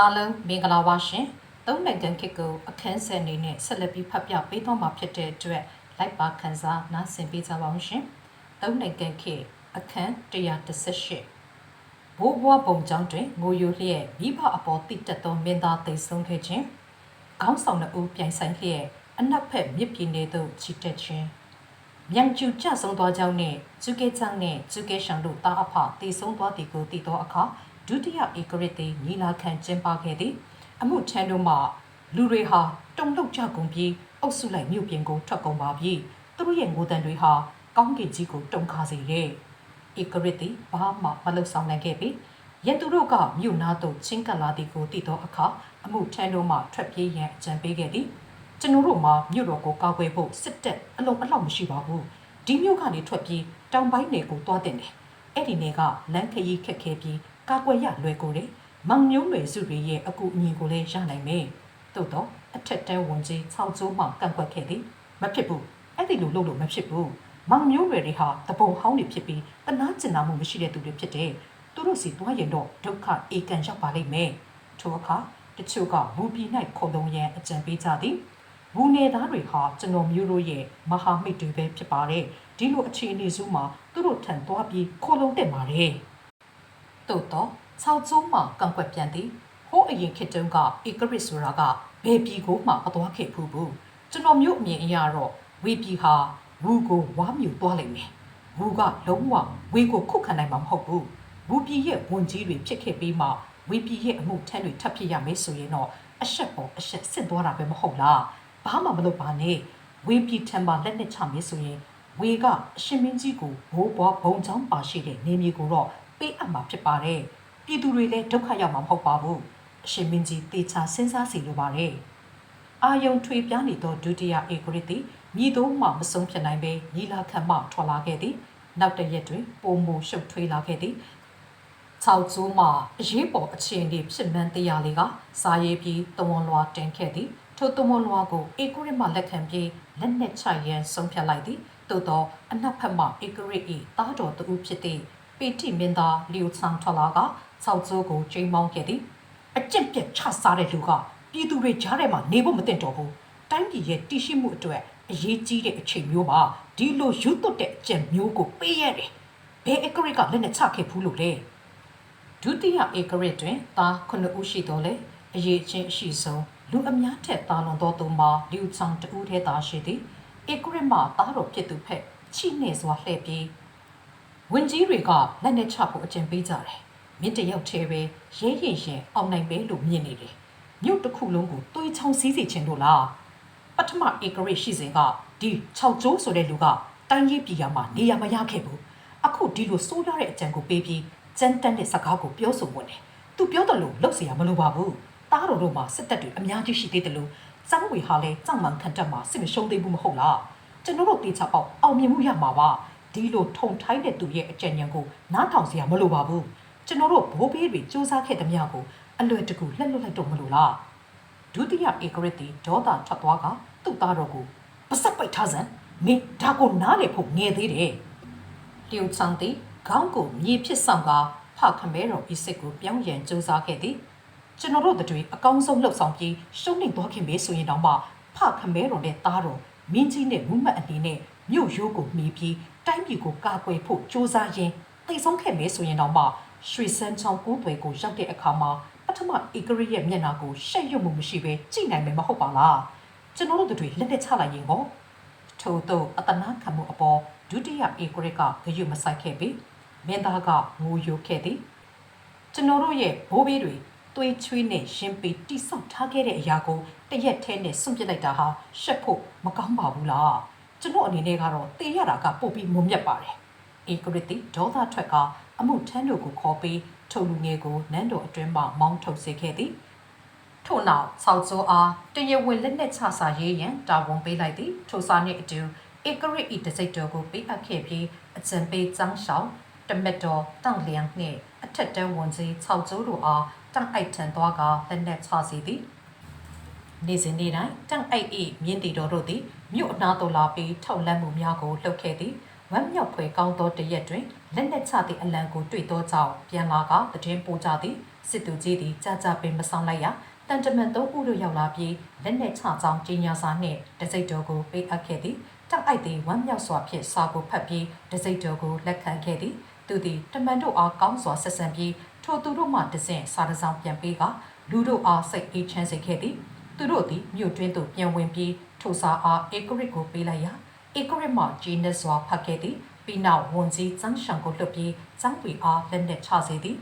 အားလုံးမင်္ဂလာပါရှင်။သုံးနိုင်ငံခေတ်ကိုအခန်းဆက်အနေနဲ့ဆက်လက်ပြီးဖတ်ပြပေးသွားမှာဖြစ်တဲ့အတွက်လိုက်ပါခန်းစားနားဆင်ပေးကြပါဦးရှင်။သုံးနိုင်ငံခေတ်အခန်း138ဘိုးဘွားပုံကြောင်းတွင်ငိုယိုလျက်မိဘအပေါ်တိတက်သောမင်းသားသိဆုံးခဲ့ခြင်းခေါင်းဆောင်နှစ်ဦးပြိုင်ဆိုင်လျက်အနက်ဖက်မြစ်ပြည်နယ်သို့ချီတက်ခြင်းမြန်ကျူကြဆုံးသွားကြောင်းနှင့်ကျူကဲချောင်းနှင့်ကျူကဲရှန်တို့တာအဖတည်ဆုံးသွားသည်ကိုသိသောအခါ ဒုတိယဧကရစ်သည်ညီလာခံကျင်းပခဲ့သည်အမှုထမ်းတို့မှလူတွေဟာတုံ့လောက်ကြကုန်ပြီးအုပ်စုလိုက်မြို့ပြင်ကိုထွက်ကုန်ပါပြီသူတို့ရဲ့ငိုတန်တွေဟာကောင်းကင်ကြီးကိုတုံခါစေတဲ့ဧကရစ်သည်ဘာမှမလုပ်ဆောင်နိုင်ခဲ့ပြီရန်သူတို့ကမြို့နာသို့ချင်းကပ်လာသည်ကိုသိသောအခါအမှုထမ်းတို့မှထွက်ပြေးရန်အကြံပေးခဲ့သည်ကျွန်တော်တို့မှာမြို့တော်ကိုကောက်ွယ်ဖို့စစ်တပ်အလုံးအလောက်မရှိပါဘူးဒီမြို့ကနေထွက်ပြီးတောင်ပိုင်းနယ်ကိုသွားတင်တယ်အဲ့ဒီနယ်ကလမ်းခရီးခက်ခဲပြီး ကာကွယ်ရလွယ်ကိုတယ်မောင်မျိုးတွေစုတွေရဲ့အကူအညီကိုလည်းရနိုင်မယ်သို့တော့အထက်တဲဝန်ကြီး၆ကျိုးမှကန့်ကွက်ခဲ့သည်မဖြစ်ဘူးအဲ့ဒီလိုလုပ်လို့မဖြစ်ဘူးမောင်မျိုးတွေဟာတပုံဟောင်းတွေဖြစ်ပြီးတနာကျင်နာမှုမရှိတဲ့သူတွေဖြစ်တယ်သူတို့စီသွားရင်တော့ဒုက္ခအေကန်ရောက်ပါလိမ့်မယ်ထိုအခါတချို့ကဘူပီ၌ခုံတုံးရန်အကြံပေးကြသည်ဘူနေသားတွေဟာကျွန်တော်မျိုးတို့ရဲ့မဟာမိတ်တွေပဲဖြစ်ပါတယ်ဒီလိုအခြေအနေစုမှာသူတို့ထံသွားပြီးခိုးလုံးတက်ပါတယ် သို့တော့ဆောက်ကျုံးမှာကန့်ကွက်ပြန်သည်ဟိုးအရင်ခေတ်တုန်းကဧကရစ်ဆိုတာကဘယ်ပြည်ကိုမှမသွားခဲ့ဘူးဘူးကျွန်တော်မျိုးအမြင်အရတော့ဝေပြည်ဟာဝူကိုဝါမြူသွားလိမ့်မယ်ဝူကလုံးဝဝေကိုခုတ်ခံနိုင်မှာမဟုတ်ဘူးဝူပြည်ရဲ့ဝန်ကြီးတွေဖြစ်ခဲ့ပြီးမှဝေပြည်ရဲ့အမှုထမ်းတွေထပ်ဖြစ်ရမယ်ဆိုရင်တော့အဆက်ပေါ်အဆက်ဆင့်သွားတာပဲမဟုတ်လားဘာမှမလုပ်ပါနဲ့ဝေပြည်ထံမှာလက်နဲ့ချမယ်ဆိုရင်ဝေကအရှင်မင်းကြီးကိုဘိုးဘွားဘုံချောင်းပါရှိတဲ့နေမြေကိုတော့ ပေးအပ်မှာဖြစ်ပါတယ်ပြည်သူတွေလည်းဒုက္ခရောက်မှာမဟုတ်ပါဘူးအရှင်မင်းကြီးတေချာစဉ်းစားစီလိုပါတယ်အာယုံထွေပြားနေသောဒုတိယဧကရစ်သည်မြည်သုံးမှမဆုံးဖြစ်နိုင်ပဲညီလာခံမှထွက်လာခဲ့သည်နောက်တစ်ရက်တွင်ပုံမူရှုပ်ထွေးလာခဲ့သည်၆ကျိုးမှာအရေးပေါ်အခြေအနေဖြစ်မှန်းတရားလေးကစာရေးပြီးတဝန်လွာတင်ခဲ့သည်ထိုတဝန်လွာကိုဧကရစ်မှလက်ခံပြီးလက်နက်ချရန်ဆုံးဖြတ်လိုက်သည်သို့သောအနက်ဖက်မှဧကရစ်၏တားတော်တူဖြစ်သည့် ပေတိမင်းသားလီယိုဆန်ထလာက၆ကျိုးကိုချိန်မောင်းခဲ့သည်အကျင့်ပြတ်ချစားတဲ့လူကပြည်သူတွေကြားထဲမှာနေဖို့မသင့်တော်ဘူးတိုင်းပြည်ရဲ့တည်ရှိမှုအတွက်အရေးကြီးတဲ့အချိန်မျိုးမှာဒီလိုယူသွတ်တဲ့အကျင့်မျိုးကိုပေးရတယ်ဘယ်ဧကရစ်ကလက်နက်ချခဲ့ဘူးလို့လဲဒုတိယဧကရစ်တွင်သားခုနှစ်ဦးရှိတော်လေအရေးချင်းအရှိဆုံးလူအများထက်တာလွန်သောသူမှာလူချောင်တူးထဲသာရှိသည်ဧကရစ်မှသားတော်ဖြစ်သူဖက်ချိနေစွာလှည့်ပြီး ဝင်ကြီးတွေကလက်နဲ့ချဖို့အကြံပေးကြတယ်မင်းတယောက်တည်းပဲရဲရင်ရင်အောင်နိုင်ပဲလို့မြင်နေတယ်မြို့တစ်ခုလုံးကိုတွေးချောင်းစည်းစီခြင်းတို့လားပထမဧကရစ်ရှိစဉ်ကဒီ6ကျိုးဆိုတဲ့လူကတိုင်းရေးပြည်ရမှာနေရာမရခဲ့ဘူးအခုဒီလိုစိုးရတဲ့အကြံကိုပေးပြီး စမ်းတန်းတဲ့စကားကိုပြောဆိုဝင်တယ်။ तू ပြောတယ်လို့လုပ်เสียမလိုပါဘူး။တားတော်တို့မှာစစ်တပ်တွေအများကြီးရှိသေးတယ်လို့စမ်းဝေဟာလဲကြောက်မှန်ခံတက်မှာစစ်မရှုံးသေးဘူးမဟုတ်လား။ကျွန်တော်တို့တေချာပေါက်အောင်မြင်မှုရမှာပါ။ ဒီလိုထုံထိုင်းတဲ့သူရဲ့အကြံဉာဏ်ကိုနားထောင်စရာမလိုပါဘူးကျွန်တော်တို့ဘိုးဘေးတွေစူးစမ်းခဲ့သမျှကိုအလွယ်တကူလှက်လွတ်လိုက်တော့မလို့လားဒုတိယဧကရတိဒေါသထွက်သွားကသူ့သားတော်ကိုပစက်ပိတ်ထားစမ်းမင်းဒါကိုနားလေဖို့ငယ်သေးတယ်လျုံချန်တီခေါင်းကိုမြေဖြစ်ဆောင်ကဖခမဲတော်ဤစစ်ကိုပြောင်းရန်စူးစမ်းခဲ့သည်ကျွန်တော်တို့တွေအကောင်းဆုံးလှုပ်ဆောင်ပြီးရှုံးနိမ့်သွားခင်ပဲဆိုရင်တောင်မှဖခမဲတော်နဲ့သားတော်မင်းကြီးနဲ့မူမတ်အတီနဲ့မြို့ရိုးကိုမှီပြီး တိုင်းပြည်ကိုကာကွယ်ဖို့စူးစမ်းရင်းတိတ်ဆုံးခဲ့မဲဆိုရင်တော့မှရွှေစန်းချောင်းကိုးသွဲကိုရောက်တဲ့အခါမှာပထမဧကရရဲ့မျက်နှာကိုရှက်ရွံ့မှုမရှိပဲကြည့်နိုင်မယ်မဟုတ်ပါလားကျွန်တော်တို့တွေလက်နဲ့ချလိုက်ရင်ဟောထို့သောအတနာခံမှုအပေါ်ဒုတိယဧကရစ်ကဂရုမစိုက်ခဲ့ပြီးမင်းသားကငိုယိုခဲ့သည်ကျွန်တော်တို့ရဲ့ဘိုးဘေးတွေသွေးချွေးနဲ့ရှင်ပေတိဆောက်ထားခဲ့တဲ့အရာကိုတရက်ထဲနဲ့စွန့်ပစ်လိုက်တာဟာရှက်ဖို့မကောင်းပါဘူးလား ကျွန်တော်အနေနဲ့ကတော့တေးရတာကပို့ပြီးမုံမြတ်ပါတယ်ဧကရစ်တီဒေါသထွက်ကအမှုထမ်းတို့ကိုခေါ်ပြီးထုံလူငယ်ကိုနန်းတော်အတွင်းမှမောင်းထုတ်စေခဲ့သည်ထို့နောက်ဆောက်စိုးအားတရဝင်းလက်နက်ချစာရေးရန်တာဝန်ပေးလိုက်သည်ထိုစာနှင့်အတူဧကရစ်ဤတစိတ်တော်ကိုပေးအပ်ခဲ့ပြီးအကြံပေးចောင်းရှောင်းတမက်တော်တောင့်လျံနှင့်အထက်တန်းဝန်ကြီး၆ကျိုးတို့အားတန့်အိုက်ထံသွားကလက်နက်ချစီသည် နေ့စဉ်နေ့တိုင်းတန့်အိုက်၏မြင်းတီတော်တို့သည်မြို့အနားသို့လာပြီးထောက်လန့်မှုများကိုလှုပ်ခဲ့သည်ဝမ်းမြောက်ဖွယ်ကောင်းသောတရက်တွင်လက်နက်ချသည့်အလံကိုတွေ့သောကြောင့်ပြန်လာကတည်င်းပို့ကြသည်စစ်သူကြီးသည်ကြာကြာပင်မဆောင်လိုက်ရတန်တမန်သုံးဦးတို့ရောက်လာပြီးလက်နက်ချကြောင်းကြီးညာစာနှင့်တစိတ်တော်ကိုပေးအပ်ခဲ့သည်တောက်အိုက်သည်ဝမ်းမြောက်စွာဖြင့်စာကိုဖတ်ပြီးတစိတ်တော်ကိုလက်ခံခဲ့သည်သူသည်တမန်တို့အားကောင်းစွာဆက်ဆံပြီးထိုသူတို့မှတဆင့်စာတစောင်းပြန်ပေးကလူတို့အားစိတ်အေးချမ်းစေခဲ့သည် သူတို့သည်မြို့တွင်းသို့ပြန်ဝင်ပြီးထိုစာအားအေဂရစ်ကိုပေးလိုက်ရာအေဂရစ်မှဂျင်းနက်စွာဖတ်ခဲ့သည်ပြီးနောက်ဝန်ကြီးဇန်းရှန်ကိုလွှတ်ပြီးဇန်းပီအားလက်နက်ချစေသည်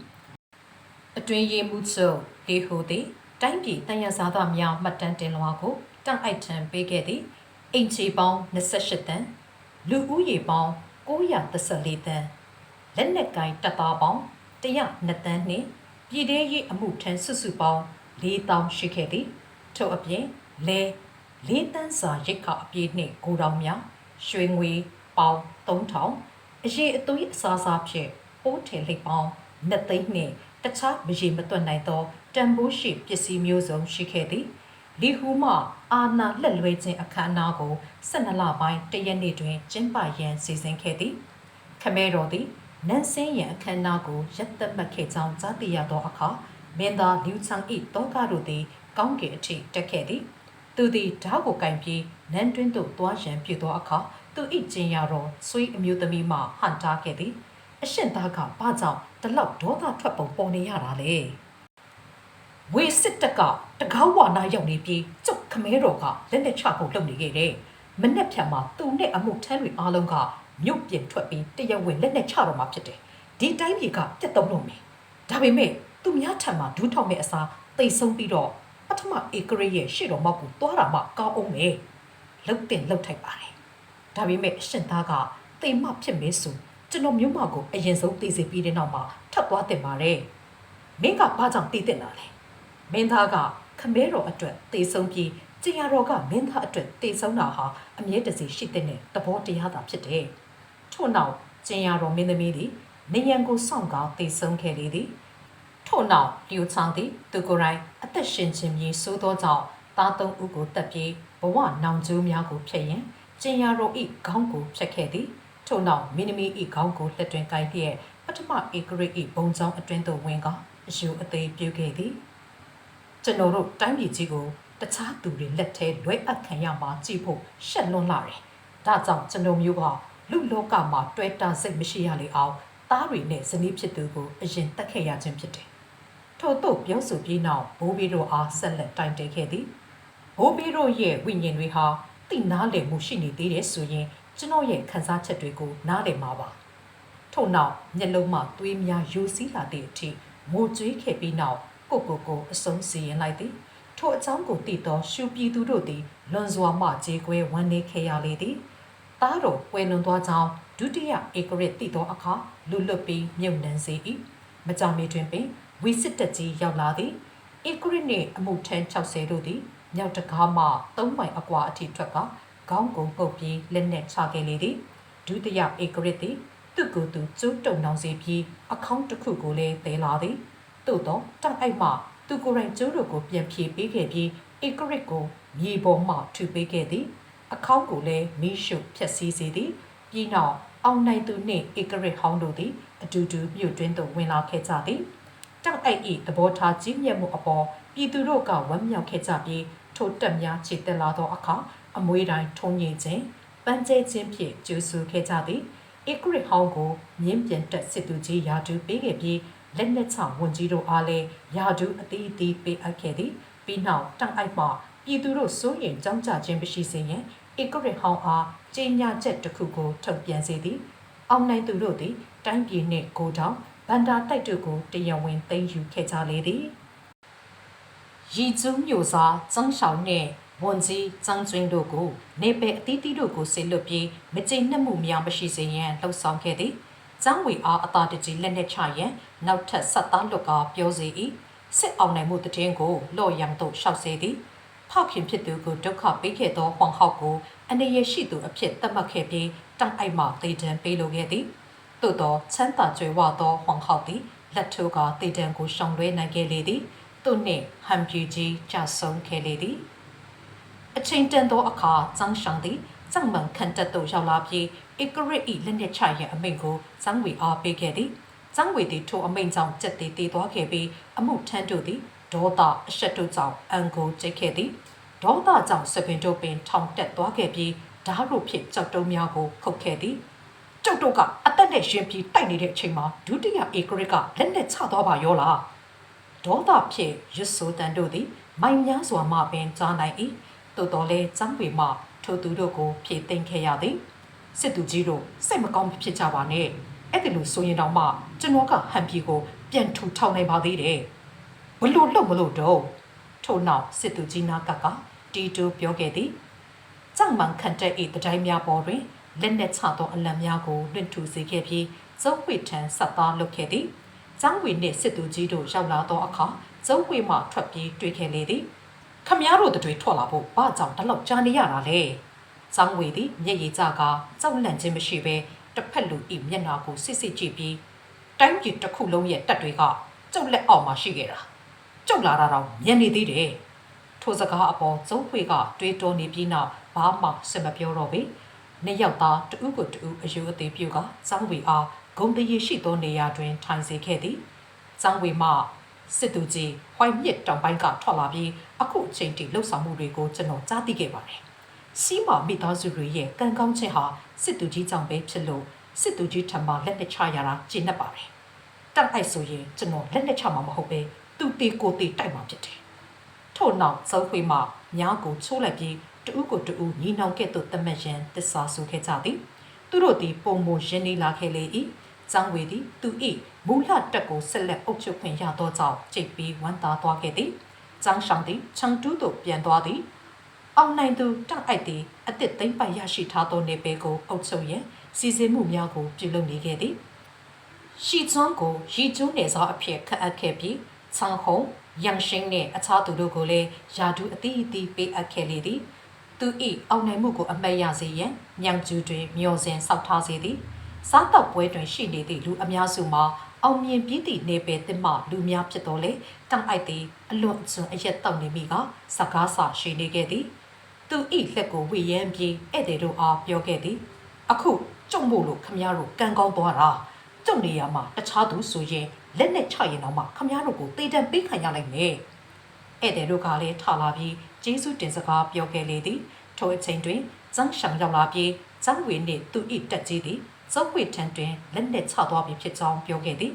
အတွင်ရေးမှုချုပ်လေဟိုသည်တိုင်းပြည်တန်ရစားသားများမှတ်တမ်းတင်လွှာကိုတန့်အိုက်ထံပေးခဲ့သည်အင်ချီပေါင်း28တန်းလူဦးရေပေါင်း914တန်းလက်နက်ကိုင်တပ်သားပေါင်း102တန်းနှင့်ပြည်ထောင်ရေးအမှုထမ်းစုစုပေါင်း4000ရှိခဲ့သည် ထို့အပြင်လဲလေးတန်းစာရိတ်ခအပြည့်နှင့်ကိုတောင်များရွှေငွေပေါင်း3000အရေးအသွေးအစားစားဖြင့်ပိုးထည်လိပ်ပေါင်း2သိန်းနှင့်တခြားမရေမတွက်နိုင်သောတန်ဖိုးရှိပစ္စည်းမျိုးစုံရှိခဲ့သည်လီဟူမှအာနာလက်လွဲခြင်းအခမ်းအနားကို12လပိုင်းတရက်နေ့တွင်ကျင်းပရန်စီစဉ်ခဲ့သည်ခမဲတော်သည်နန်းစင်းရန်အခမ်းအနားကိုရက်သက်မှတ်ခဲ့ကြောင်းကြားသိရသောအခါမင်းသားလူချန်၏တောကတို့သည် ကောင်းကင်အထိတက်ခဲ့သည်သူသည်ဓာတ်ကိုကင်ပြီးနန်းတွင်းသို့သွားရန်ပြုသောအခါသူ၏ကျင်ရတော်ဆွေးအမျိုးသမီးမှဟန်တာခဲ့သည်အရှင်သားကဘာကြောင့်တလောက်ဒေါသထွက်ပုံပေါ်နေရတာလဲဝေစစ်တပ်ကတကောက်ဝါနာရောက်နေပြီးကျုပ်ခမဲတော်ကလက်နဲ့ချဖို့လုပ်နေခဲ့တယ်မနဲ့ဖြတ်မှာသူနဲ့အမှုထမ်းတွေအားလုံးကမြို့ပြင်ထွက်ပြီးတရက်ဝင်လက်နဲ့ချတော့မှာဖြစ်တယ်ဒီတိုင်းပြည်ကပြတ်သုံးလို့မယ်ဒါပေမဲ့သူများထံမှာဒူးထောက်မဲ့အစားတိတ်ဆုံးပြီးတော့ ပထမဧကရရဲ့ရှေ့တော်မောက်ကိုသွားတာမှကောင်းအောင်မယ်လှုပ်တင်လှုပ်ထိုက်ပါတယ်ဒါပေမဲ့အရှင်သားကတိမ်မဖြစ်မဲဆိုကျွန်တော်မြို့မကိုအရင်ဆုံးသိစေပြီးတဲ့နောက်မှာထပ်သွားတင်ပါတယ်မင်းကဘာကြောင့်တည်တင်တာလဲမင်းသားကခမဲတော်အတွက်တေဆုံးပြီးကျင်ရတော်ကမင်းသားအတွက်တေဆုံးတာဟာအမြဲတစေရှိတဲ့သဘောတရားသာဖြစ်တယ်ထို့နောက်ကျင်ရတော်မင်းသမီးသည်နေရန်ကိုစောင့်ကားတေဆုံးခဲ့လေသည် ထို့နောက်လျူချောင်းသည်သူကိုယ်တိုင်အသက်ရှင်ခြင်းမြေစိုးသောကြောင့်သားသုံးဦးကိုတပ်ပြေးဘဝနောင်ကျိုးများကိုဖျက်ရင်ကျင်ရတော်ဤခေါင်းကိုဖျက်ခဲ့သည်ထို့နောက်မင်းသမီးဤခေါင်းကိုလက်တွင်ကိုင်းလျက်ပထမဧကရိဤဘုံချောင်းအတွင်းသို့ဝင်ကာအယူအသေးပြုခဲ့သည်ကျွန်တော်တို့တိုင်းပြည်ကြီးကိုတခြားသူတွေလက်ထဲလွဲအပ်ခံရမှာကြည့်ဖို့ရှက်လွန်းလာတယ်။ဒါကြောင့်ကျွန်တော်မျိုးကလူလောကမှာတွဲတာစိတ်မရှိရလေအောင်သားတွေနဲ့ဇနီးဖြစ်သူကိုအရင်တက်ခဲ့ရခြင်းဖြစ်တယ်။ ထို့သို့ပြောဆိုပြီးနောက်ဘိုးဘီတို့အားဆက်လက်တိုင်တယ်ခဲ့သည်။ဘိုးဘီတို့ရဲ့ဝိညာဉ်တွေဟာတိနားလည်မှုရှိနေသေးတယ်ဆိုရင်ကျွန်တော်ရဲ့ခံစားချက်တွေကိုနားလည်မှာပါ။ထို့နောက်မျက်လုံးမှသွေးများယိုစီးလာတဲ့အထိငိုကြွေးခဲ့ပြီးနောက်ကိုကိုကိုအဆုံးစီရင်လိုက်သည်။ထိုအကြောင်းကိုသိသောရှူပြည်သူတို့သည်လွန်စွာမှကြေကွဲဝမ်းနည်းခဲ့ရလေသည်။သားတော်ပွဲလွန်သွားကြောင်းဒုတိယဧကရစ်သိသောအခါလူလွတ်ပြီးမြုပ်နှံစေ၏။မကြောင်မီတွင်ပင် ဝီစစ်တပ်ကြီးရောက်လာသည်။ဧကရစ်နှင့်အမှုထမ်း60တို့သည်မြောက်တကားမှ3မိုင်အကွာအထိထွက်ကခေါင်းကုန်ပုတ်ပြီးလက်နဲ့ချခဲ့လေသည်ဒုတိယဧကရစ်သည်သူ့ကိုယ်သူကျိုးတုံနှောင်စေပြီးအခေါင်းတစ်ခုကိုလည်းသဲလာသည်သို့တော့တောက်အိုက်မှသူကိုယ်တိုင်ကျိုးတို့ကိုပြန်ဖြေပေးခဲ့ပြီးဧကရစ်ကိုမြေပေါ်မှထူပေးခဲ့သည်အခေါင်းကိုလည်းမီးရှို့ဖျက်ဆီးစေသည်ပြီးနောက်အောင်နိုင်သူနှင့်ဧကရစ်ဟောင်းတို့သည်အတူတူမြို့တွင်းသို့ဝင်လာခဲ့ကြသည် တောက်အိုက်၏သဘောထားကြီးမြတ်မှုအပေါ်ပြည်သူတို့ကဝမ်းမြောက်ခဲ့ကြပြီးထိုတက်များခြေတက်လာသောအခါအမွေတိုင်းထုံးငင်ခြင်းပန်းကျဲခြင်းဖြင့်ကျူးဆူခဲ့ကြသည်ဧကရစ်ဟောင်းကိုမြင်းပြန်တက်စစ်သူကြီးယာဒူပေးခဲ့ပြီးလက်နက်ချဝန်ကြီးတို့အားလည်းယာဒူအသီးသီးပေးအပ်ခဲ့သည်ပြီးနောက်တောင်အိုက်မှပြည်သူတို့စိုးရင်ကြောင်းကြခြင်းမရှိစေရန်ဧကရစ်ဟောင်းအားကြေညာချက်တစ်ခုကိုထုတ်ပြန်စေသည်အောင်နိုင်သူတို့သည်တိုင်းပြည်နှင့်ကိုတောင် ဗန္ဒာတိုက်တို့ကိုတရားဝင်သိမ်းယူခဲ့ကြလေသည်ရီကျုံမျိုးစား曾小နှင့်ဝန်ကြီးចောင်းကျွင်းတို့ကိုနေပယ်အသီးသီးတို့ကိုဆေလွတ်ပြီးမကျေနပ်မှုများမရှိစေရန်လှုံ့ဆော်ခဲ့သည်။ចောင်းဝေအားအသာတကြီးလက်နက်ချရန်နောက်ထပ်ဆက်သားလွတ်ကာပြောစေ၏စစ်အောင်နိုင်မှုတည်င်းကိုလော့ရံသို့ရှောက်စေသည်။ဖခင်ဖြစ်သူကိုဒုက္ခပေးခဲ့သောဟောင်ဟောက်ကိုအနေရရှိသူအဖြစ်သတ်မှတ်ခဲ့ပြီးတောင်အိုက်မှတေတံပေးလိုခဲ့သည်။ သို့သောချမ်းသာကြွယ်ဝသောဟောင်ဟောက်သည်လက်ထိုးကတေတံကိုရှောင်လွှဲနိုင်ခဲ့လေသည်။သူနှင့်ဟမ်ပြူကြီးကြဆုံးခဲ့လေသည်။အချိန်တန်သောအခါဇန်းရှန်သည်ဇန်မန်ခန်တက်သို့ရောက်လာပြီးဧကရစ်ဤလက်နက်ချရန်အမိန့်ကိုဇန်းဝေအားပေးခဲ့သည်ဇန်းဝေသည်ထိုအမိန့်ကြောင့်ကြက်သေးသေးသွားခဲ့ပြီးအမှုထမ်းတို့သည်ဒေါသအရှက်တို့ကြောင့်အန်ကိုကျိတ်ခဲ့သည်ဒေါသကြောင့်စပင်တို့ပင်ထောင်တက်သွားခဲ့ပြီးဓာတ်တို့ဖြစ်ကြောက်တုံးများကိုခုတ်ခဲ့သည် ကျုပ်တို့ကအသက်နဲ့ရှင်ပြီးတိုက်နေတဲ့အချိန်မှာဒုတိယဧကရစ်ကလက်နဲ့ချသွားပါရောလားဒေါသဖြင့်ရစ်ဆိုတန်တို့သည်မိုင်များစွာမှပင်ကြားနိုင်၏တိုးတော်လဲចောင်းပေမှထိုသူတို့ကိုဖြည့်သိမ်းခဲ့ရသည်စစ်သူကြီးတို့စိတ်မကောင်းဖြစ်ကြပါနဲ့အဲ့ဒီလိုဆိုရင်တော့မှကျွန်တော်ကဟန်ပြည်ကိုပြန်ထူထောင်နိုင်ပါသေးတယ်ဘလို့လို့မလို့တော့ထို့နောက်စစ်သူကြီးနာကကတီတူပြောခဲ့သည်ကြောင့်မှန်ခန့်တဲ့ဤတတိုင်းများပေါ်တွင် လက်နက်ချသောအလံများကိုလွင့်ထူစေခဲ့ပြီးဇုံဝိထံဆက်သားလုပ်ခဲ့သည်။ကျောင်းဝီနှင့်စစ်သူကြီးတို့ရောက်လာသောအခါဇုံဝိမှထွက်ပြေးတွေ့ခဲ့လေသည်။ခမည်းတော်တို့တွေထွက်လာဖို့ဘာကြောင့်တလောက်ကြာနေရတာလဲ။ကျောင်းဝီသည်မျက်ရည်ကျကကြောက်လန့်ခြင်းမရှိဘဲတစ်ဖက်လူဤမျက်နှာကိုစစ်စစ်ကြည့်ပြီးတိုင်းပြည်တစ်ခုလုံးရဲ့တပ်တွေကကျုပ်လက်အောက်မှာရှိခဲ့တာ။ကျုပ်လာတာတော့ညံနေသေးတယ်။ထိုစကားအပေါ်ဇုံဖွေကတွေးတောနေပြီးနောက်ဘာမှဆက်မပြောတော့ပေ နှစ်ယောက်သားတူးကိုတူးအယူအသေးပြုကဇောင်းဝေအားဂုံတရီရှိသောနေရာတွင်ထိုင်စေခဲ့သည်ဇောင်းဝေမှစစ်သူကြီးဝိုင်မြစ်တောင်ပိုင်းကထွက်လာပြီးအခုအချိန်ထိလှုပ်ဆောင်မှုတွေကိုကျွန်တော်ကြားသိခဲ့ပါတယ်စီးမာမိသားစုတွေရဲ့ကံကောင်းခြင်းဟာစစ်သူကြီးကြောင့်ပဲဖြစ်လို့စစ်သူကြီးထံမှလက်နဲ့ချရတာကျင့်တတ်ပါတယ်တက်အိုက်ဆိုရင်ကျွန်တော်လက်နဲ့ချမှာမဟုတ်ပဲသူတေကိုတေတိုက်မှာဖြစ်တယ်ထို့နောက်ဇောခွေမှညားကိုချိုးလိုက်ပြီး တူးကိုတူးညီနောင်ကဲ့သို့တမတ်ရန်တစ္ဆာဆိုခဲ့ကြသည်သူတို့သည်ပုံမရင်းနေလာခဲ့လေ၏ဇောင်းဝေသည်သူ၏မူလတက်ကိုဆက်လက်အုပ်ချုပ်ခွင့်ရသောကြောင့်ကြိတ်ပြီးဝမ်းသာသွားခဲ့သည်ဇောင်းဆောင်သည်ချန်တူးသို့ပြန်သွားသည်အောင်နိုင်သူတောက်အိုက်သည်အစ်စ်သိမ့်ပိုက်ရရှိထားသောနေပေကိုအုပ်ချုပ်ရန်စီစဉ်မှုများကိုပြုလုပ်နေခဲ့သည်ရှီကျွန်းကိုရီကျူးနေသောအဖြစ်ခန့်အပ်ခဲ့ပြီးချန်ဟုံရန်ရှင်းနှင့်အခြားသူတို့ကိုလည်းယာဒူအသီးအသီးပေးအပ်ခဲ့လေသည် သူ၏အောင်နိုင်မှုကိုအမှတ်ရစေရန်ညံကျူးတွင်မျောစဉ်စောက်ထားစေသည်စားတော့ပွဲတွင်ရှိနေသည့်လူအများစုမှာအောင်မြင်ပြီးသည့်နေပယ်သစ်မှလူများဖြစ်တော်လေတောင်အိုက်သည်အလွန်အကျွံအရက်တောက်နေမိကစကားဆရှိနေခဲ့သည်သူဤလက်ကိုဝေယမ်းပြီးဧည့်သည်တို့အားပြောခဲ့သည်အခုကြုံမို့လို့ခမရတို့ကံကောင်းသွားတာကြုံနေရမှာတခြားသူဆိုရင်လက်နဲ့ချရင်တော့မှခမရတို့ကိုတေးတံပေးခံရလိုက်မယ်ဧည့်သည်တို့ကလည်းထလာပြီး ကျေးဇူးတင်စကားပြောခဲ့လေသည်ထိုအချိန်တွင်ဇန်းရှံရောက်လာပြီးဇန်းဝေနှင့်သူဤတက်ကြီးသည်ဇုံဝေထံတွင်လက်နဲ့ချသွားပြီဖြစ်ကြောင်းပြောခဲ့သည်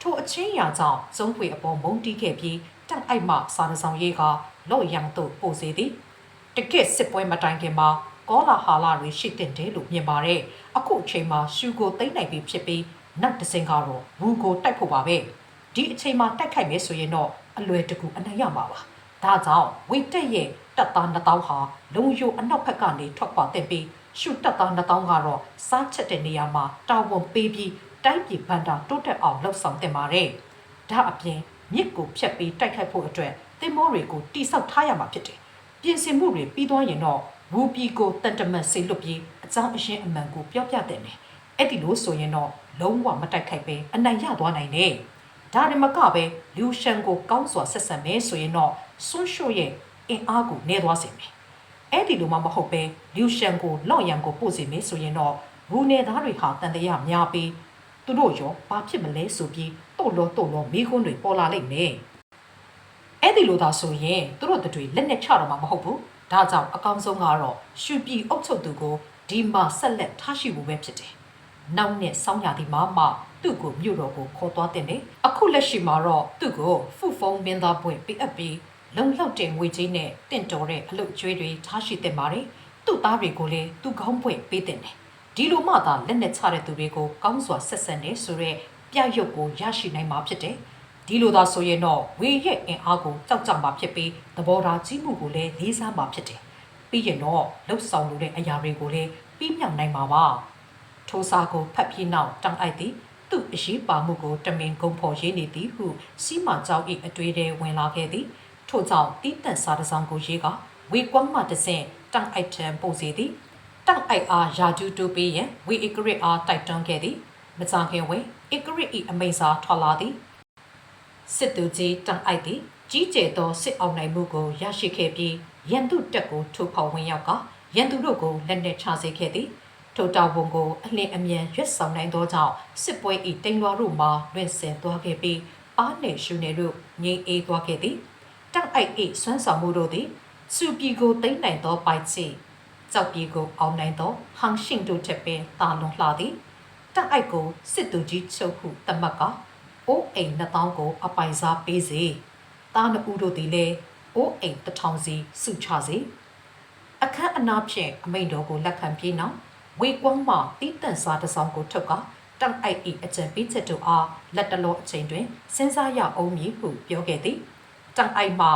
ထိုအချင်းရာကြောင့်ဇုံဝေအပေါ်မုန်းတီးခဲ့ပြီးတက်အိုက်မှစာရဆောင်ရေးကလော့ရန်သို့ပို့စေသည်တကယ့်စစ်ပွဲမတိုင်ခင်မှာကောလာဟာလာတွေရှိတင်တယ်လို့မြင်ပါတယ်အခုအချိန်မှာရှူကိုတိမ့်နိုင်ပြီဖြစ်ပြီးနောက်တစ်စင်ကတော့ဝူကိုတိုက်ဖို့ပါပဲဒီအချိန်မှာတိုက်ခိုက်မယ်ဆိုရင်တော့အလွယ်တကူအနိုင်ရမှာပါ ဒါကြောင့်ဝိတက်ရဲ့တပ်သား2000ဟာလုံယိုအနောက်ဘက်ကနေထွက်ခွာတဲ့ပြီးရှူတပ်သား2000ကတော့စားချက်တဲ့နေရာမှာတာဝန်ပေးပြီးတိုင်းပြည်ဘန္တာတိုးတက်အောင်လှုပ်ဆောင်တင်ပါတယ်ဒါအပြင်မြစ်ကိုဖြတ်ပြီးတိုက်ခိုက်ဖို့အတွက်တင်မောတွေကိုတိဆောက်ထားရမှာဖြစ်တယ်ပြင်ဆင်မှုတွေပြီးသွားရင်တော့ဝူပီကိုတန်တမတ်ဆေးလွတ်ပြီးအကြောင်းအရင်းအမှန်ကိုပြောပြတဲ့တယ်။အဲ့ဒီလို့ဆိုရင်တော့လုံးဝမတိုက်ခိုက်ပဲအနိုင်ရသွားနိုင်တယ်။ ဒါရမကပဲလူရှန်ကိုကောင်းစွာဆက်ဆံမယ်ဆိုရင်တော့ဆွန်းရှို့ရဲ့အင်အားကိုနေသွားစေမယ်။အဲ့ဒီလိုမှမဟုတ်ပဲလူရှန်ကိုလော့ရန်ကိုပို့စေမယ်ဆိုရင်တော့ဝူနေသားတွေဟာတန်တရာများပြီးသူတို့ရောဘာဖြစ်မလဲဆိုပြီးတို့လောတို့လောမိခွန်းတွေပေါ်လာလိမ့်မယ်။အဲ့ဒီလိုသာဆိုရင်သူတို့တို့တွေလက်နဲ့ချတော့မှာမဟုတ်ဘူးဒါကြောင့်အကောင်းဆုံးကတော့ရွှေပြည်အုပ်ချုပ်သူကိုဒီမှာဆက်လက်ထားရှိဖို့ပဲဖြစ်တယ်နောက်နဲ့စောင်းရသည်မှာမှ သူ့ကိုမြို့တော်ကိုခေါ်သွားတဲ့နေအခုလက်ရှိမှာတော့သူ့ကိုဖူဖုံမင်းသားပွင့်ပေးအပ်ပြီးလုံလောက်တဲ့ငွေကြေးနဲ့တင့်တော်တဲ့အလုပ်ကျွေးတွေထားရှိတဲ့ပါတယ်သူ့သားတွေကိုလည်းသူ့ကောင်းပွင့်ပေးတဲ့နေဒီလိုမှသာလက်နဲ့ချတဲ့သူတွေကိုကောင်းစွာဆက်ဆံနေဆိုရဲပြရုပ်ကိုရရှိနိုင်မှာဖြစ်တယ်ဒီလိုသာဆိုရင်တော့ဝေရဲ့အင်အားကိုကြောက်ကြမှာဖြစ်ပြီးသဘောထားကြီးမှုကိုလည်းလေးစားမှာဖြစ်တယ်။ပြီးရင်တော့လှုပ်ဆောင်လို့တဲ့အရာတွေကိုလည်းပြီးမြောက်နိုင်မှာပါ။ထိုစာကိုဖတ်ပြီးနောက်တောင်းအိုက်သည် သူ့အရေးပါမှုကိုတမင်ကုံဖော်ရေးနေသည်ဟုစီမာကြောက်၏အတွေ့အထဲဝင်လာခဲ့သည်။ထို့ကြောင့်တီးတန့်စာတစ်စောင်ကိုရေးကဝေကွမ်းမှတစ်ဆင့်တောင်းအိုက်ထံပို့စေသည်။တောင်းအိုက်အားယာကျူးတိုးပေးရန်ဝေအကရစ်အားတိုက်တွန်းခဲ့သည်။မကြခင်ဝေအကရစ်၏အမိန့်စာထွက်လာသည်စစ်သူကြီးတန်အိုက်သည်ကြီးကျယ်သောစစ်အောင်နိုင်မှုကိုရရှိခဲ့ပြီးရန်သူတပ်ကိုထိုးဖောက်ဝင်ရောက်ကရန်သူတို့ကိုလက်နက်ချစေခဲ့သည် ထိုတောင်ပုံကိုအလင်းအမြန်ရွတ်ဆောင်နိုင်သောကြောင့်စစ်ပွဲဤတိမ်လွားတို့မှလွင့်ဆင်သွားခဲ့ပြီးအားနေရှုနေတို့ငြိမ်အေးသွားခဲ့သည်တောက်အိုက်ဤဆွမ်းဆောင်မှုတို့သည်စုပြည်ကိုတိမ့်နိုင်သောပိုက်ချီကြောက်ပြည်ကိုအောင်နိုင်သောဟန်ရှင်တို့ထက်ပင်တာလွန်လှသည်တောက်အိုက်ကိုစစ်သူကြီးချုပ်ဟုတမတ်ကအိုးအိမ်နှစ်တောင်းကိုအပိုင်စားပေးစေတာနဦးတို့သည်လည်းအိုးအိမ်တစ်ထောင်စီစုချစေအခန်းအနားဖြင့်အမိန်တော်ကိုလက်ခံပြီးနောက် ဝေကွမ်းမှတီးတန့်စားတစ်စောင်းကိုထုတ်ကတောက်အိုက်ဤအကြံပေးချက်တို့အားလက်တလောအချိန်တွင်စဉ်းစားရအောင်မည်ဟုပြောခဲ့သည်တောက်အိုက်မှ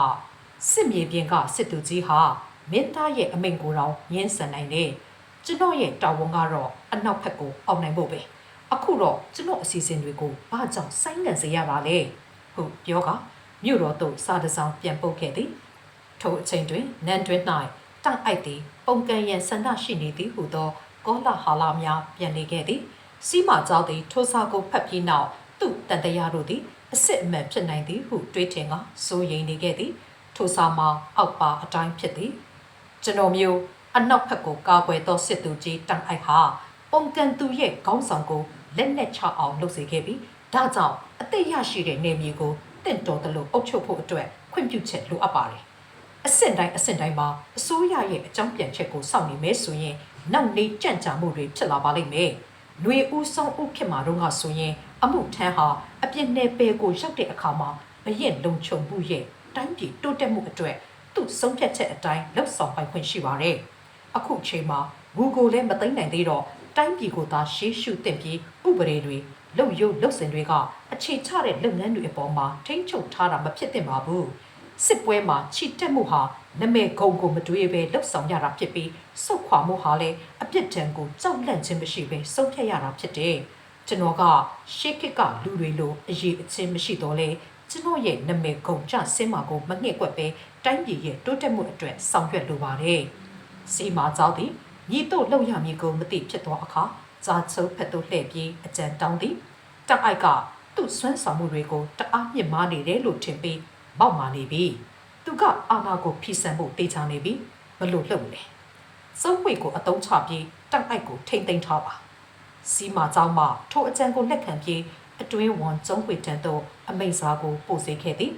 စစ်မြေပြင်ကစစ်သူကြီးဟာမင်းသားရဲ့အမိန်ကိုတော့ညှင်းဆန်နိုင်တယ်ကျွန်တော်ရဲ့တာဝန်ကတော့အနောက်ဘက်ကိုအောင်နိုင်ဖို့ပဲအခုတော့ကျွန်တော်အစီအစဉ်တွေကိုဘာကြောင့်ဆိုင်းငံ့စေရတာလဲဟုတ်ပြောကမြို့တော်သို့စာတစောင်းပြန်ပုတ်ခဲ့သည်ထိုအချိန်တွင်နန်တွင်၌တောက်အိုက်သည်ပုံကံရန်ဆန္ဒရှိနေသည်ဟုသော ကောလာဟာလာများပြန်နေခဲ့သည်စီမာကျောင်းသည်ထိုစာကိုဖတ်ပြီးနောက်သူ့တန်တရားတို့သည်အစ်စ်အမှန်ဖြစ်နိုင်သည်ဟုတွေးထင်ကစိုးရိမ်နေခဲ့သည်ထိုစာမှာအောက်ပါအတိုင်းဖြစ်သည်ကျွန်တော်မျိုးအနောက်ဘက်ကိုကာကွယ်သောစစ်သူကြီးတန်အိုက်ဟာပုံကံသူရဲ့ခေါင်းဆောင်ကိုလက်နဲ့ချအောင်လုပ်စေခဲ့ပြီးဒါကြောင့်အသက်ရရှိတဲ့နေမြေကိုတင့်တော်တယ်လို့အုပ်ချုပ်ဖို့အတွက်ခွင့်ပြုချက်လိုအပ်ပါတယ်အဆင့်တိုင်းအဆင့်တိုင်းမှာအစိုးရရဲ့အကြောင်းပြန်ချက်ကိုစောင့်နေမယ်ဆိုရင် နောက်နေကြံ့ကြာမှုတွေဖြစ်လာပါလိမ့်မယ်။နှွေဦးဆောင်ဦးခင်မာတို့ကဆိုရင် အမှုထမ်းဟာအပြစ်နယ်ပယ်ကိုရောက်တဲ့အခါမှာဘရင်လုံခြုံမှုရဲ့တိုင်းပြည်တိုးတက်မှုအတွက်သူ့ဆုံးဖြတ်ချက်အတိုင်းလှုပ်ဆောင်ပိုင်ခွင့်ရှိပါတယ်။အခုအချိန်မှာငူကိုလည်းမသိမ့်နိုင်သေးတော့တိုင်းပြည်ကိုသာရှေးရှုတင်ပြီးဥပဒေတွေလုံယုံလုံစင်တွေကအခြေချတဲ့လုပ်ငန်းတွေအပေါ်မှာထိန်းချုပ်ထားတာမဖြစ်သင့်ပါဘူး။စစ်ပွဲမှာချီတက်မှုဟာ နမဲဂုံကိုမတွေးပဲလှုပ်ဆောင်ရတာဖြစ်ပြီးစုတ်ခွာမှုဟာလည်းအပြစ်ဒဏ်ကိုကြောက်လန့်ခြင်းမရှိပဲဆုံးဖြတ်ရတာဖြစ်တယ်။ကျွန်တော်ကရှေးခေတ်ကလူတွေလိုအရေးအချင်းမရှိတော့လေကျွန်တော်ရဲ့နမဲဂုံကြဆင်းမာကိုမငှက်ကွက်ပဲတိုင်းပြည်ရဲ့တိုးတက်မှုအတွက်ဆောင်ရွက်လိုပါတယ်။စီမာကြောက်သည်ညီတို့လှုပ်ရမည်ကိုမသိဖြစ်သောအခါဇာချုံဖက်သို့လှည့်ပြီးအကြံတောင်းသည်တက်အိုက်ကသူ့ဆွမ်းဆောင်မှုတွေကိုတအားမြင့်မားနေတယ်လို့ထင်ပြီးမောက်မာနေပြီ သူကအာနာကိုဖိစံဖို့တေချာနေပြီဘလို့လှုပ်လဲစုံးဝေကိုအတုံးချပြီးတက်အိုက်ကိုထိမ့်သိမ်းထားပါစီမာเจ้าမှထိုအကြံကိုလက်ခံပြီးအတွင်းဝန်ကျုံးဝေတန်းသို့အမိန့်စာကိုပို့စေခဲ့သည်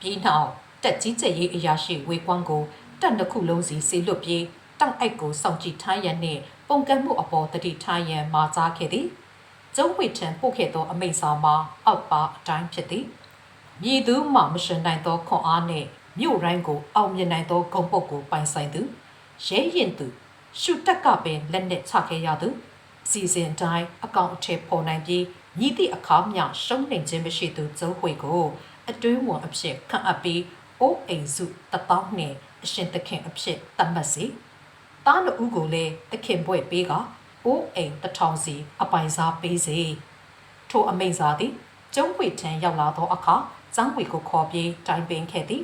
ပြီးနောက်တက်ကြီးကျယ်ရေးအရာရှိဝေကွမ်းကိုတက်နှစ်ခုလုံးစီဆေလွတ်ပြီးတောက်အိုက်ကိုစောင့်ကြည့်ထားရန်နှင့်ပုံကန့်မှုအပေါ်တတိထားရန်မာကြားခဲ့သည်ကျုံးဝေထံပို့ခဲ့သောအမိန့်စာမှာအောက်ပါအတိုင်းဖြစ်သည် မြည်သူမှမရှင်နိုင်သောခွန်အားနှင့်မြို့ရိုင်းကိုအောင်မြင်နိုင်သောဂုံပုတ်ကိုပိုင်ဆိုင်သူရဲရင်သူရှုတက်ကပင်လက်နဲ့ချခဲ့ရသူစီစဉ်တိုင်းအကောင့်အထည်ပေါ်နိုင်ပြီးညီသည့်အခါမျှရှုံးနေခြင်းမရှိသူကျုံးဝေကိုအတွင်းဝန်အဖြစ်ခန့်အပ်ပြီးအိုးအိမ်စုတပေါင်းနှင့်အရှင်သခင်အဖြစ်သတ်မှတ်စေ။တားနဦးကိုလည်းတခင်ဘွဲ့ပေးကအိုးအိမ်တထောင်စီအပိုင်စားပေးစေထိုအမိန်စာသည်ကျုံးဝေထံရောက်လာသောအခါ ဇောင်းဝေကိုခေါ်ပြေးတိုင်ပင်ခဲ့သည်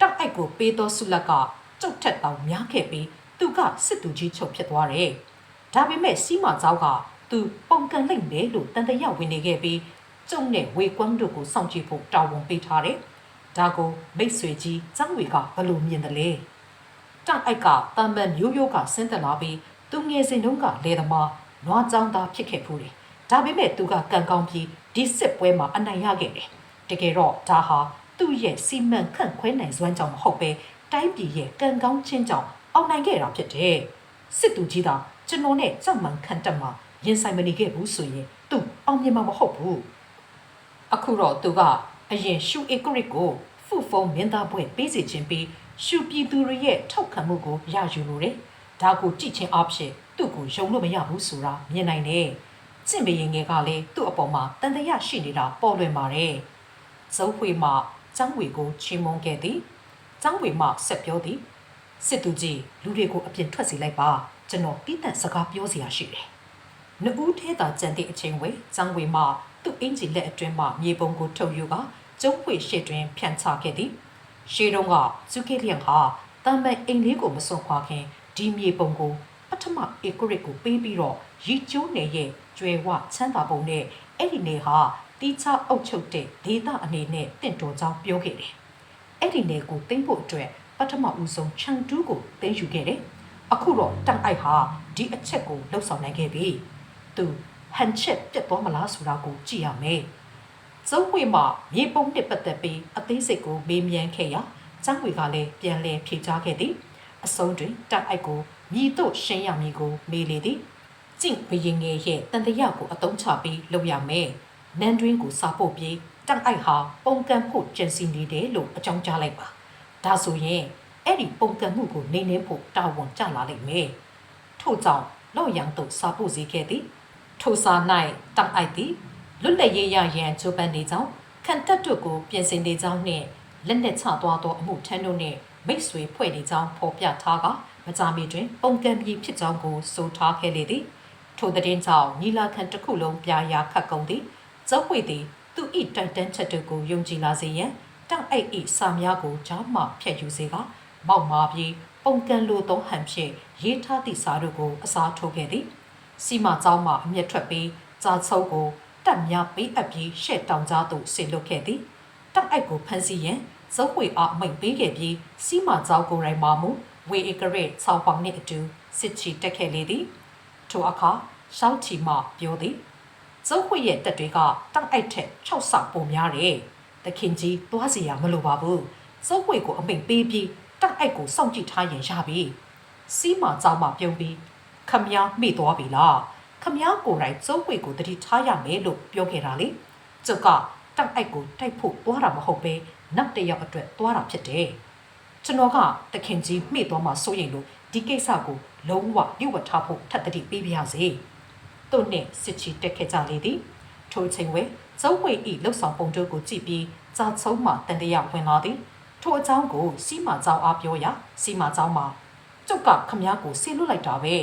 တောက်အိုက်ကိုပေးသောဆုလက်ကကြောက်ထက်တောင်များခဲ့ပြီးသူကစစ်သူကြီးချုပ်ဖြစ်သွားတယ်ဒါပေမဲ့စီမာကျောင်းကသူပုံကန်လိုက်မယ်လို့တန်တရာဝင်နေခဲ့ပြီးကျုံနဲ့ဝေကွမ်းတို့ကိုစောင့်ကြည့်ဖို့တာဝန်ပေးထားတယ်ဒါကိုမိတ်ဆွေကြီးဇောင်းဝေကဘလို့မြင်တယ်လဲတောက်အိုက်ကတမ်းမန်မျိုးရိုးကဆင်းသက်လာပြီးသူငယ်စဉ်တုန်းကလေသမားနွားចောင်းသားဖြစ်ခဲ့ဖူးတယ်ဒါပေမဲ့သူကကံကောင်းပြီးဒီစစ်ပွဲမှာအနိုင်ရခဲ့တယ် တကယ်တော့ဒါဟာသူ့ရဲ့စီမံခန့်ခွဲနိုင်စွမ်းကြောင့်မဟုတ်ပဲတိုင်းပြည်ရဲ့ကံကောင်းခြင်းကြောင့်အောင်နိုင်ခဲ့တာဖြစ်တယ်။စစ်သူကြီးသာကျွန်တော်နဲ့ကြောက်မှန်ခံတက်မှာရင်ဆိုင်မနေခဲ့ဘူးဆိုရင်သူအောင်မြင်မှာမဟုတ်ဘူး။အခုတော့သူကအရင်ရှူအီကရစ်ကိုဖူဖုံမင်းသားဘွဲ့ပေးစီခြင်းပြီးရှုပြည်သူတွေရဲ့ထောက်ခံမှုကိုရယူလိုတယ်။ဒါကိုကြည့်ချင်းအဖြစ်သူ့ကိုယုံလို့မရဘူးဆိုတာမြင်နိုင်တယ်။ကျင့်မရင်ငယ်ကလည်းသူ့အပေါ်မှာတန်တရားရှိနေတာပေါ်လွင်ပါတယ်။ ဇုံးဝေမှចောင်းဝေကိုချီးမွမ်းခဲ့သည်။ចောင်းဝေမှဆက်ပြောသည်။စစ်သူကြီးလူတွေကိုအပြင်ထွက်စေလိုက်ပါကျွန်တော်တိတန့်စကားပြောစရာရှိတယ်။နှဦးထဲသာကြံတဲ့အချိန်ဝေចောင်းဝေမှသူ့အင်ဂျီလက်အတွင်းမှမြေပုံကိုထုတ်ယူကကျုံးဝေရှေ့တွင်ဖြန့်ချခဲ့သည်။ရှေးတုန်းကဇူကေလျန်ဟာတမ်ပန်အိမ်လေးကိုမစွန့်ခွာခင်ဒီမြေပုံကိုပထမဧကရစ်ကိုပေးပြီးတော့ရီကျိုးနယ်ရဲ့ကျွယ်ဝချမ်းသာပုံနဲ့အဲ့ဒီနယ်ဟာ တီးခြားအုပ်ချုပ်တဲ့ဒေသအနေနဲ့တင့်တော်ကြောင်းပြောခဲ့တယ်။အဲ့ဒီနယ်ကိုသိမ်းဖို့အတွက်ပထမဦးဆုံးချန်တူးကိုသိမ်းယူခဲ့တယ်။အခုတော့တန်အိုက်ဟာဒီအချက်ကိုလှုပ်ဆောင်နိုင်ခဲ့ပြီသူဟန်ချက်ပြတ်သွားမလားဆိုတာကိုကြည့်ရမယ်ဇုံးဝေမှာမြေပုံနှစ်ပတ်သက်ပြီးအသေးစိတ်ကိုမေးမြန်းခဲ့ရာကျန်းဝေကလည်းပြန်လည်ဖြေကြားခဲ့သည်အဆုံးတွင်တန်အိုက်ကိုမြည်တို့ရှင်းရမည်ကိုမေးလေသည်ကျင့်ဘရင်ငယ်ရဲ့တန်တရာကိုအတုံးချပြီးလုပ်ရမယ် နန်းတွင်းကိုစာပို့ပြီးတန်အိုက်ဟာပုံကံဖို့ကြံစီနေတယ်လို့အကြောင်းကြားလိုက်ပါဒါဆိုရင်အဲ့ဒီပုံကံမှုကိုနေနှင်းဖို့တာဝန်ကျလာလိမ့်မယ်ထို့ကြောင့်လောက်ရန်တို့စာပို့စီခဲ့သည်ထိုစာ၌တန်အိုက်သည်လွတ်လပ်ရေးရရန်ဂျိုပန်နေကြောင်းခံတက်တို့ကိုပြင်ဆင်နေကြောင်းနှင့်လက်နက်ချသွားသောအမှုထမ်းတို့နှင့်မိတ်ဆွေဖွဲ့နေကြောင်းဖော်ပြထားကမကြာမီတွင် ပုံကံပြီးဖြစ်ကြောင်းကိုဆိုထားခဲ့လေသည်ထိုတဲ့င်းကြောင့်ညီလာခံတစ်ခုလုံးပြာရာခတ်ကုန်သည် ဇောက်ဝေသည်သူဤတိုက်တန်းချက်တို့ကိုယုံကြည်လာစေရန်တောက်အိတ်ဤစာများကိုကြားမှဖြတ်ယူစေကမောက်မာပြီးပုံကန်လိုသောဟန်ဖြင့်ရေးထားသည့်စာတို့ကိုအစားထိုးခဲ့သည်စီမကျောင်းမှအမျက်ထွက်ပြီးဇာဆုပ်ကိုတက်များပေးအပ်ပြီးရှက်တောင်ကြားသို့ဆင်လွတ်ခဲ့သည်တောက်အိတ်ကိုဖမ်းဆီးရန်ဇောက်ဝေအားအမိန့်ပေးခဲ့ပြီးစီမကျောင်းကိုယ်တိုင်မှမူဝေဧကရက်ဆောင်းပေါင်နှင့်အတူစစ်ချီတက်ခဲ့လေသည်ထိုအခါရှောက်ချီမှပြောသည် ဇုတ်ခွေရဲ့တက်တွေကတောက်အိုက်ထက်6ဆပိုများတယ်တခင်ကြီးသွားစီရမလိုပါဘူးဇုတ်ခွေကိုအမိန်ပေးပြီးတောက်အိုက်ကိုစောင့်ကြည့်ထားရင်ရပြီစီးမကြောင်းမှပြုံးပြီးခမည်းမိသွားပြီလားခမည်းကိုယ်တိုင်ဇုတ်ခွေကိုတတိထားရမယ်လို့ပြောခဲ့တာလေကျုပ်ကတောက်အိုက်ကိုတိုက်ဖို့သွားတာမဟုတ်ပဲနောက်တစ်ယောက်အတွက်သွားတာဖြစ်တယ်ကျွန်တော်ကတခင်ကြီးမိသွားမှစိုးရင်လို့ဒီကိစ္စကိုလုံးဝညှို့ဝထားဖို့ထပ်တတိပေးပြရစေ။ သူနှင့်စစ်ချီတက်ခဲ့ကြလေသည်ထိုအချိန်ဝယ်ဇုံဝေဤလှုပ်ဆောင်ပုံတို့ကိုကြည့်ပြီးကြာချုံမှတန်တရာဝင်လာသည်ထိုအကြောင်းကိုစီမာကြောင်းအားပြောရာစီမာကြောင်းမှာကျုပ်ကခမည်းကိုဆေးလွတ်လိုက်တာပဲ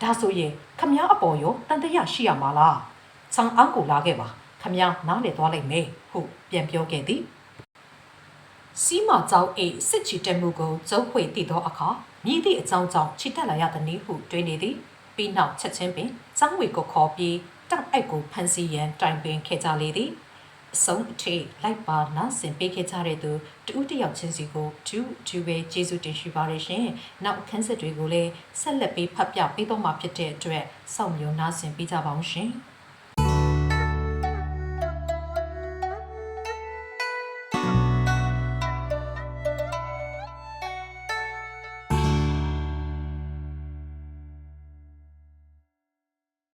ဒါဆိုရင်ခမည်းအပေါ်ရောတန်တရာရှိရမှာလားချောင်းအောင်ကိုလာခဲ့ပါခမည်းနားလည်သွားလိုက်မယ်ဟုပြန်ပြောခဲ့သည်စီမာကြောင်းအေးစစ်ချီတက်မှုကိုဇုံဝေတည်သောအခါမြည်သည့်အကြောင်းကြောင့်ချီတက်လာရသည်ဟုတွေးနေသည် ပြီးနောက်ချက်ချင်းပင်ចောင်းဝေကိုခေါ်ပြီးတောက်အိုက်ကိုဖန်စီရန်တိုင်ပင်ခဲ့ကြလေသည်အဆုံးအထိလိုက်ပါနားဆင်ပေးခဲ့ကြတဲ့သူတူးတယောက်ချင်းစီကိုဒူးဒူးပဲကျေးဇူးတင်ရှိပါရရှင်နောက်အခန်းဆက်တွေကိုလည်းဆက်လက်ပေးဖတ်ပြပေးတော့မှာဖြစ်တဲ့အတွက်စောင့်မျှော်နားဆင်ပေးကြပါအောင်ရှင်